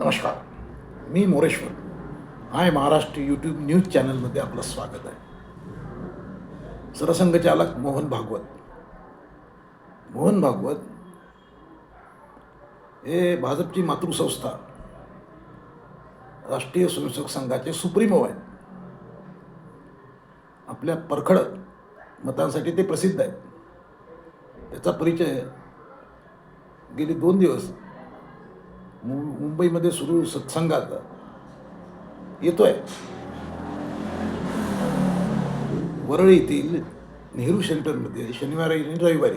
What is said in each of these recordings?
नमस्कार. मी Moreshwar. I Maharashtra YouTube news चॅनलमध्ये आपलं स्वागत आहे. सरसंघचालक मोहन भागवत. मोहन भागवत हे भाजपची मातृसंस्था राष्ट्रीय स्वयंसेवक संघाचे सुप्रीमो आहेत. आपल्या परखड मतांसाठी ते प्रसिद्ध आहेत. त्याचा परिचय गेली दोन दिवस मुंबईमध्ये सुरू सत्संगात येतोय. वरळीतील नेहरू सेंटरमध्ये शनिवारी आणि रविवारी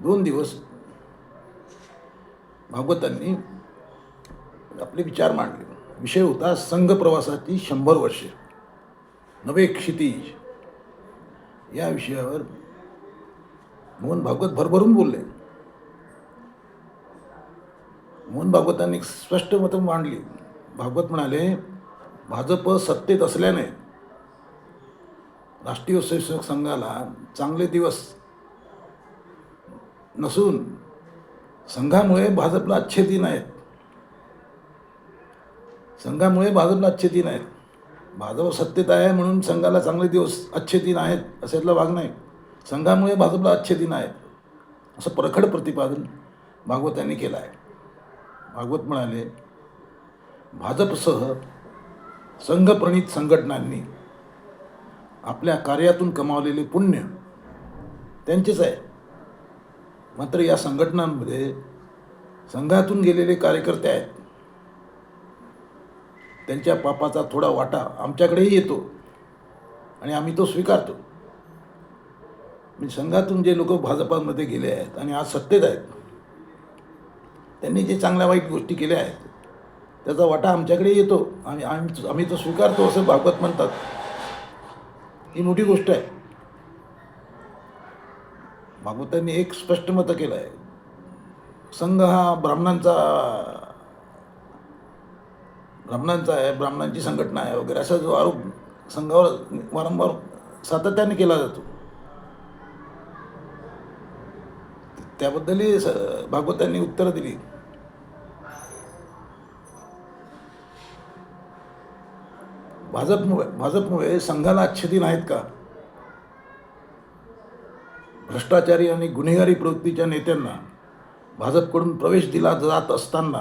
दोन दिवस भागवतांनी आपले विचार मांडले. विषय होता संघ प्रवासाची शंभर वर्षे. नवे क्षितिज. या विषयावर मोहन भागवत भरभरून बोलले. मोहन भागवतांनी एक स्पष्ट मतं मांडली. भागवत म्हणाले भाजप सत्तेत असल्याने राष्ट्रीय स्वयंसेवक संघाला चांगले दिवस नसून संघामुळे भाजपला अच्छे दिन आहेत संघामुळे भाजपला अच्छे दिन आहेत भाजप सत्तेत आहे म्हणून संघाला चांगले दिवस अच्छे दिन आहेत अशातला भाग नाही. संघामुळे भाजपला अच्छे दिन आहेत असं प्रखड प्रतिपादन भागवतांनी केलं आहे. भागवत म्हणाले भाजपसह संघप्रणित संघटनांनी आपल्या कार्यातून कमावलेले पुण्य त्यांचेच आहे. मात्र या संघटनांमध्ये संघातून गेलेले कार्यकर्ते आहेत. त्यांच्या पापाचा थोडा वाटा आमच्याकडेही येतो आणि आम्ही तो स्वीकारतो. म्हणजे संघातून जे लोक भाजपामध्ये गेले आहेत आणि आज सत्तेत आहेत त्यांनी जे चांगल्या वाईट गोष्टी केल्या आहेत त्याचा वाटा आमच्याकडे येतो. आणि आम्ही आम्ही तो स्वीकारतो असं भागवत म्हणतात. ही मोठी गोष्ट आहे. भागवतांनी एक स्पष्ट मतं केलं आहे. संघ हा ब्राह्मणांचा ब्राह्मणांचा आहे ब्राह्मणांची संघटना आहे वगैरे असा जो आरोप संघावर वारंवार सातत्याने केला जातो. त्याबद्दलही स भागवतांनी उत्तरं दिली. भाजपमुळे भाजपमुळे संघाला अच्छेदीन आहेत का? भ्रष्टाचारी आणि गुन्हेगारी प्रवृत्तीच्या नेत्यांना भाजपकडून प्रवेश दिला जात असताना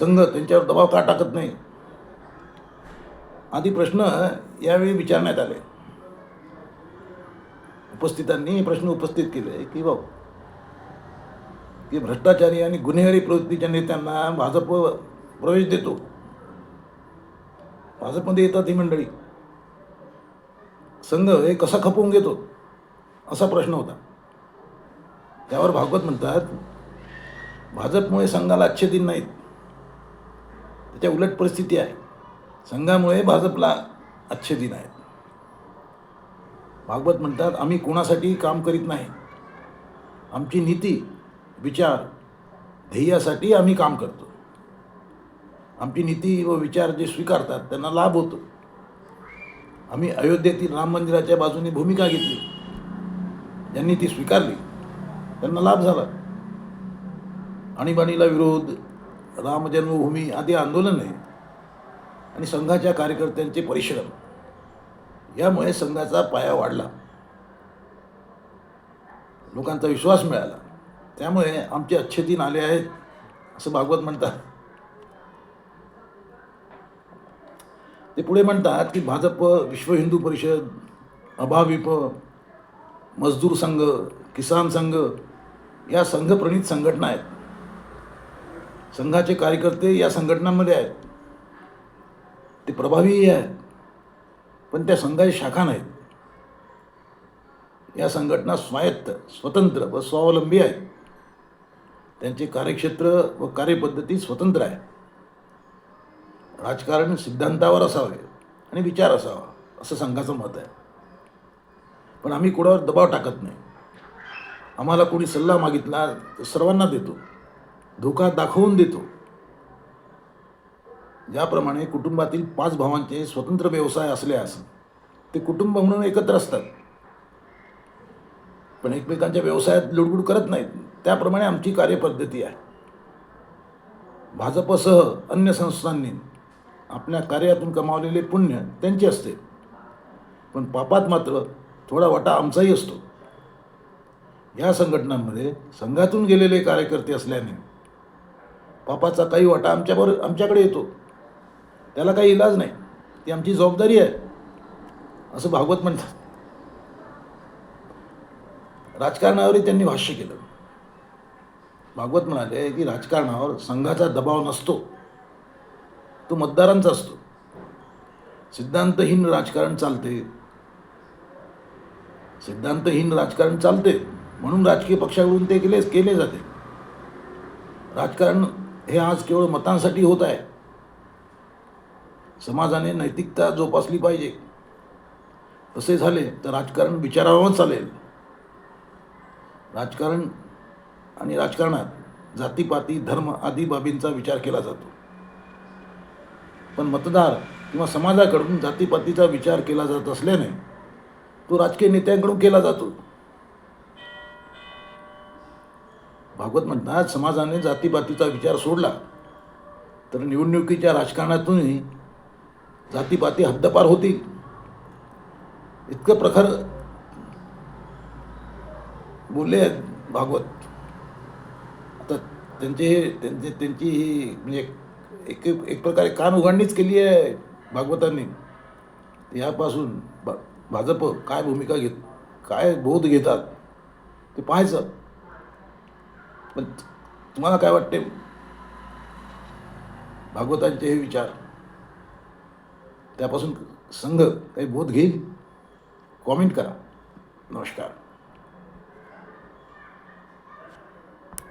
संघ त्यांच्यावर दबाव का टाकत नाही? आदी प्रश्न यावेळी विचारण्यात आले. उपस्थितांनी प्रश्न उपस्थित केले की भाऊ की भ्रष्टाचारी आणि गुन्हेगारी प्रवृत्तीच्या नेत्यांना भाजप प्रवेश देतो. भाजपमध्ये येतात ही मंडळी. संघ हे कसा खपवून घेतो? असा प्रश्न होता. त्यावर भागवत म्हणतात भाजपमुळे संघाला अच्छे दिन नाहीत. त्याच्या उलट परिस्थिती आहे. संघामुळे भाजपला अच्छे दिन आहेत. भागवत म्हणतात आम्ही कोणासाठी काम करीत नाही. आमची नीती विचार ध्येयासाठी आम्ही काम करतो. आमची नीती व विचार जे स्वीकारतात त्यांना लाभ होतो. आम्ही अयोध्येतील राम मंदिराच्या बाजूने भूमिका घेतली. ज्यांनी ती स्वीकारली त्यांना लाभ झाला. आणीबाणीला विरोध राम जन्मभूमी आदी आंदोलन आहे आणि संघाच्या कार्यकर्त्यांचे परिश्रम यामुळे संघाचा पाया वाढला. लोकांचा विश्वास मिळाला. त्यामुळे आमचे अच्छे दिन आले आहेत असं भागवत म्हणतात. पुढे म्हणतात की भाजप विश्व हिंदू परिषद अभाविप मजदूर संघ किसान संघ या संघप्रणित संघटना आहेत. संघाचे कार्यकर्ते या संघटनांमध्ये आहेत. ते प्रभावीही आहेत पण त्या संघाची शाखा नाहीत. या संघटना स्वायत्त स्वतंत्र व स्वावलंबी आहेत. त्यांचे कार्यक्षेत्र व कार्यपद्धती स्वतंत्र आहे राजकारण सिद्धांतावर असावे. आणि विचार असावा असं संघाचं मत आहे. पण आम्ही कुणावर दबाव टाकत नाही. आम्हाला कोणी सल्ला मागितला तर सर्वांना देतो. धोका दाखवून देतो. ज्याप्रमाणे कुटुंबातील पाच भावांचे स्वतंत्र व्यवसाय असल्यास ते कुटुंब म्हणून एकत्र असतात. पण एकमेकांच्या व्यवसायात लुडबुड करत नाहीत. त्याप्रमाणे आमची कार्यपद्धती आहे. भाजपसह अन्य संस्थांनी आपल्या कार्यातून कमावलेले पुण्य त्यांचे असते. पण पापात मात्र थोडा वाटा आमचाही असतो. या संघटनांमध्ये संघातून गेलेले कार्यकर्ते असल्याने पापाचा काही वाटा आमच्यावर आमच्याकडे येतो. त्याला काही इलाज नाही. ती आमची जबाबदारी आहे. असं भागवत म्हणतात. राजकारणावरही त्यांनी भाष्य केलं. भागवत म्हणाले की राजकारणावर संघाचा दबाव नसतो. तो मतदारांचा असतो. सिद्धांतहीन राजकारण चालते. सिद्धांतहीन राजकारण चालते. म्हणून राजकीय पक्षाकडून ते केले केले जाते. राजकारण हे आज केवळ मतांसाठी होत आहे. समाजाने नैतिकता जोपासली पाहिजे. तसे झाले तर राजकारण विचारावं चालेल. राजकारण आणि राजकारणात जातीपाती धर्म आदी बाबींचा विचार केला जातो. पण मतदार किंवा समाजाकडून जातीपातीचा विचार केला जात असल्याने तो राजकीय नेत्यांकडून केला जातो. भागवत म्हणतात समाजाने जातीपातीचा विचार सोडला तर निवडणुकीच्या राजकारणातूनही जातीपाती हद्दपार होतील. इतकं प्रखर बोलले आहेत भागवत. आता त्यांचे हे त्यांचे त्यांची ही म्हणजे एक एक प्रकारे कान उघडणीच केली आहे भागवतांनी. यापासून भा भाजप काय भूमिका घेत काय बोध घेतात ते पाहायचं. पण तुम्हाला काय वाटते? भागवतांचे हे विचार. त्यापासून संघ काही बोध घेईल? कॉमेंट करा. नमस्कार.